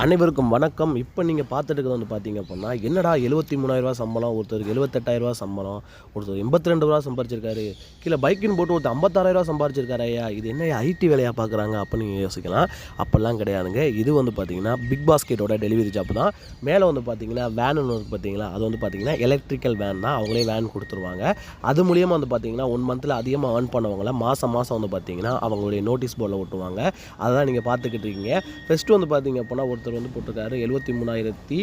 அனைவருக்கும் வணக்கம். இப்போ நீங்கள் பார்த்துட்டு இருக்கிறது வந்து பார்த்தீங்க அப்படின்னா என்னடா எழுபத்தி மூணாயிரரூவா சம்பளம் ஒருத்தருக்கு எழுபத்தெட்டாயிரரூவா சம்பளம் ஒருத்தர் எண்பத்தி ரெண்டு ரூபா சம்பாரிச்சிருக்காரு கீழே பைக்குன்னு போட்டு ஒருத்தர் ஐம்பத்தாறாயிரரூவா சம்பாரிச்சிருக்காரு ஐயா இது என்ன ஐடி வேலையாக பார்க்குறாங்க அப்படின்னு நீங்கள் யோசிக்கலாம். அப்போல்லாம் கிடையாதுங்க. இது வந்து பார்த்தீங்கன்னா பிக் பாஸ்கெட்டோட டெலிவரி ஜாப் தான். மேலே வந்து பார்த்தீங்கன்னா வேன் ஒன்று பார்த்தீங்களா? அது வந்து பார்த்தீங்கன்னா எலக்ட்ரிக்கல் வேன் தான். அவங்களே வேன் கொடுத்துருவாங்க. அது மூலியமாக வந்து பார்த்தீங்கன்னா ஒன் மந்தில் அதிகமாக ஏர்ன் பண்ணவங்கள மாதம் மாதம் வந்து பார்த்தீங்கன்னா அவங்களுடைய நோட்டீஸ் போர்டில் ஒட்டுவாங்க. தான் நீங்கள் பார்த்துக்கிட்டு இருக்கீங்க. ஃபஸ்ட்டு வந்து பார்த்தீங்க அப்படின்னா ஒரு ஒருத்தர் வந்து போட்டிருக்காரு. எழுபத்தி மூணாயிரத்தி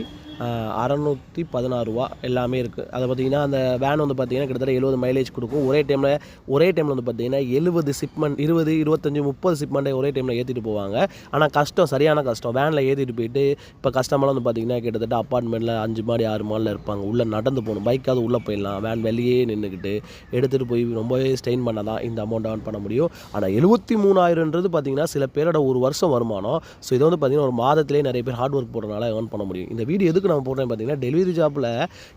அறநூற்றி பதினாறு ரூபா எல்லாமே இருக்குது அதை பார்த்தீங்கன்னா அந்த வேன் வந்து பார்த்தீங்கன்னா கிட்டத்தட்ட எழுபது மைலேஜ் கொடுக்கும். ஒரே டைமில் ஒரே டைமில் வந்து பார்த்தீங்கன்னா எழுபது சிப்மெண்ட் இருபது இருபத்தஞ்சி முப்பது சிப்மெண்ட்டை ஒரே டைமில் ஏற்றிட்டு போவாங்க. ஆனால் கஷ்டம் சரியான கஷ்டம். வேனில் ஏற்றிட்டு போயிட்டு இப்போ கஸ்டமர்லாம் வந்து பார்த்தீங்கன்னா கிட்டத்தட்ட அப்பார்ட்மெண்ட்டில் அஞ்சு மாடி ஆறு மாடியில் இருப்பாங்க. உள்ளே நடந்து போகணும். பைக்காவது உள்ளே போயிடலாம். வேன் வெளியே நின்றுக்கிட்டு எடுத்துகிட்டு போய் ரொம்பவே ஸ்ட்ரெயின் பண்ண தான் இந்த அமௌண்ட் ஆன் பண்ண முடியும். ஆனால் எழுபத்தி மூணாயிரன்றது பார்த்தீங்கன்னா சில பேரோட ஒரு வருஷம் வருமானம். ஸோ இதை வந்து பார்த்தீங்கன்னா ஒரு மாதத்துலேயே நிறைய பேர் ஹார்ட் ஒர்க் போடுறதுனால ஏர்ன் பண்ண முடியும். இந்த வீடியோ எதுக்கு நான் போடுறேன் பார்த்தீங்கன்னா டெலிவரி ஜாப்பில்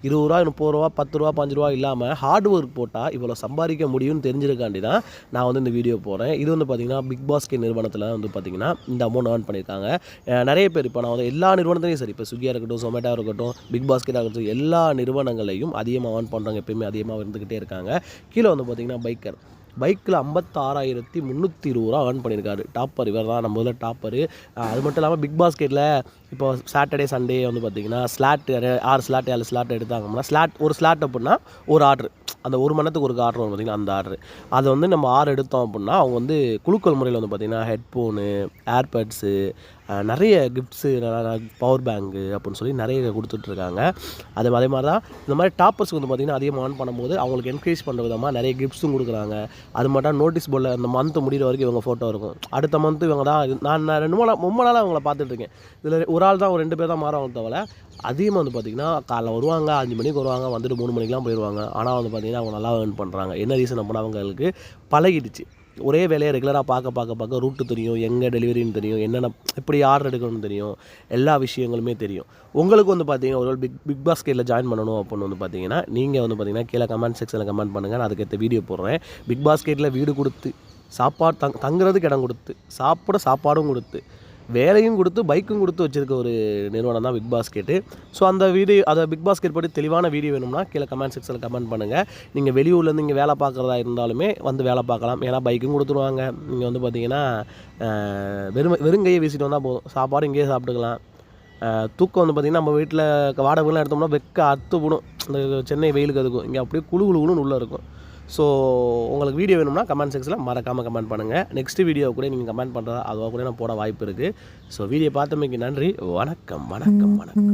இருபது ரூபா முப்பது ரூபா பத்து ரூபா பஞ்சு ரூபா இல்லாமல் ஹார்ட் ஒர்க் போட்டால் இவ்வளோ சம்பாதிக்க முடியும்னு தெரிஞ்சிருக்காண்டி தான் நான் வந்து இந்த வீடியோ போடுறேன். இது வந்து பார்த்தீங்கன்னா பிக் பாஸ்கெட் நிறுவனத்தில் வந்து பார்த்தீங்கன்னா இந்த அமௌண்ட் ஏர்ன் பண்ணியிருக்காங்க. நிறைய பேர் இப்போ நான் வந்து எல்லா நிறுவனத்துலையும் சரி இப்போ ஸ்விக்கியாக இருக்கட்டும் ஜொமேட்டோ இருக்கட்டும் பிக் பாஸ்கெட்டாக இருக்கட்டும் எல்லா நிறுவனங்களையும் அதிகமாக ஏர்ன் பண்ணுறாங்க எப்பயுமே அதிகமாக இருந்துக்கிட்டே இருக்காங்க. கீழே வந்து பார்த்தீங்கன்னா பைக்கர் பைக்கில் ஐம்பத்தாறாயிரத்தி முந்நூற்றி இருபது ரூபா ஏர்ன் பண்ணியிருக்காரு. டாப்பர் இவர் தான் நம்ம முதல்ல டாப்பரு அது மட்டும் இல்லாமல் பிக் பாஸ்கெட்டில் இப்போ சாட்டர்டே சண்டே வந்து பார்த்தீங்கன்னா ஸ்லாட் ஆறு ஸ்லாட் ஏழு ஸ்லாட் எடுத்தாங்கன்னா ஸ்லாட் ஒரு ஸ்லாட் அப்படின்னா ஒரு ஆர்டர் அந்த ஒரு மணி நேரத்துக்கு ஒரு ஆர்டர் வரும் பார்த்திங்கன்னா அந்த ஆர்டர் அதை வந்து நம்ம ஆறு எடுத்தோம் அப்படின்னா அவங்க வந்து குழுக்கள் முறையில் வந்து பார்த்திங்கன்னா ஹெட்ஃபோனு ஏர்பட்ஸு நிறைய கிஃப்ட்ஸு பவர் பேங்க்கு அப்படின்னு சொல்லி நிறைய கொடுத்துட்ருக்காங்க அது அதே மாதிரி தான் இந்த மாதிரி டாப்பர்ஸ்க்கு வந்து பார்த்திங்கன்னா அதிகமாக ஆன் பண்ணும்போது அவங்களுக்கு என்கரேஜ் பண்ணுற விதமாக நிறைய கிஃப்ட்ஸும் கொடுக்குறாங்க. அது மட்டும் நோட்டீஸ் போர்டில் அந்த மந்த் முடிகிற வரைக்கும் இவங்க ஃபோட்டோ இருக்கும். அடுத்த மந்த் இவங்க தான் நான் ரெண்டு மூணு நாள் ரொம்ப நாளாக அவங்கள பார்த்துட்ருக்கேன் இதில் ஒரு ஆள் தான் ஒரு ரெண்டு பேர் தான் மாறவங்க தவிர அதிகமாக வந்து பார்த்திங்கன்னா காலைல வருவாங்க அஞ்சு மணிக்கு வருவாங்க வந்துட்டு மூணு மணிக்கெலாம் போயிடுவாங்க ஆனால் வந்து பார்த்திங்கன்னா அவங்க நல்லா ஏர்ன் பண்ணுறாங்க என்ன ரீசன் அப்படின்னா அவங்களுக்கு பழகிடுச்சு. ஒரே வேலையை ரெகுலராக பார்க்க பார்க்க பார்க்க ரூட்டு தெரியும் எங்கே டெலிவரின்னு தெரியும் என்னென்ன எப்படி ஆர்டர் எடுக்கணும்னு தெரியும் எல்லா விஷயங்களுமே தெரியும். உங்களுக்கு வந்து பார்த்தீங்கன்னா ஒரு பிக் பிக் பாஸ்கெட்டில் ஜாயின் பண்ணணும் அப்படின்னு வந்து பார்த்தீங்கன்னா நீங்கள் வந்து பார்த்தீங்கன்னா கீழே கமெண்ட் செக்ஷனில் கமெண்ட் பண்ணுங்கள் நான் அதுக்கேற்ற வீடியோ போடுறேன். பிக் பாஸ்கெட்டில் வீடு கொடுத்து சாப்பாடு தங் தங்குறதுக்கு இடம் கொடுத்து சாப்பிட சாப்பாடும் கொடுத்து வேலையும் கொடுத்து பைக்கும் கொடுத்து வச்சிருக்க ஒரு நிறுவனம் தான் பிக் பாஸ்கெட்டு ஸோ அந்த வீடியோ அதை பிக் பாஸ்கெட் பற்றி தெளிவான வீடியோ வேணும்னா கீழே கமெண்ட் செக்ஷனில் கமெண்ட் பண்ணுங்கள் நீங்கள் வெளியூர்லேருந்து இங்கே வேலை பார்க்குறதா இருந்தாலுமே வந்து வேலை பார்க்கலாம். ஏன்னா பைக்கும் கொடுத்துருவாங்க. நீங்கள் வந்து பார்த்தீங்கன்னா வெறும் வெறுங்கையை வீசிட்டு வந்தால் போதும். சாப்பாடு இங்கேயே சாப்பிட்டுக்கலாம். தூக்கம் வந்து பார்த்திங்கன்னா நம்ம வீட்டில் வாடகைலாம் எடுத்தோம்னா வெக்க அத்து விடும். இந்த சென்னை வெயிலுக்கு அதுக்கும். இங்கே அப்படியே குழு குழுன்னு உள்ளே இருக்கும். ஸோ உங்களுக்கு வீடியோ வேணும்னா கமெண்ட் செக்ஷனில் மறக்காமல் கமெண்ட் பண்ணுங்கள் நெக்ஸ்ட் வீடியோ கூட நீங்கள் கமெண்ட் பண்ணுறதா அதுவாக கூட நான் போட வாய்ப்பு இருக்குது ஸோ வீடியோ பார்த்தமைக்கு நன்றி. வணக்கம் வணக்கம் வணக்கம்.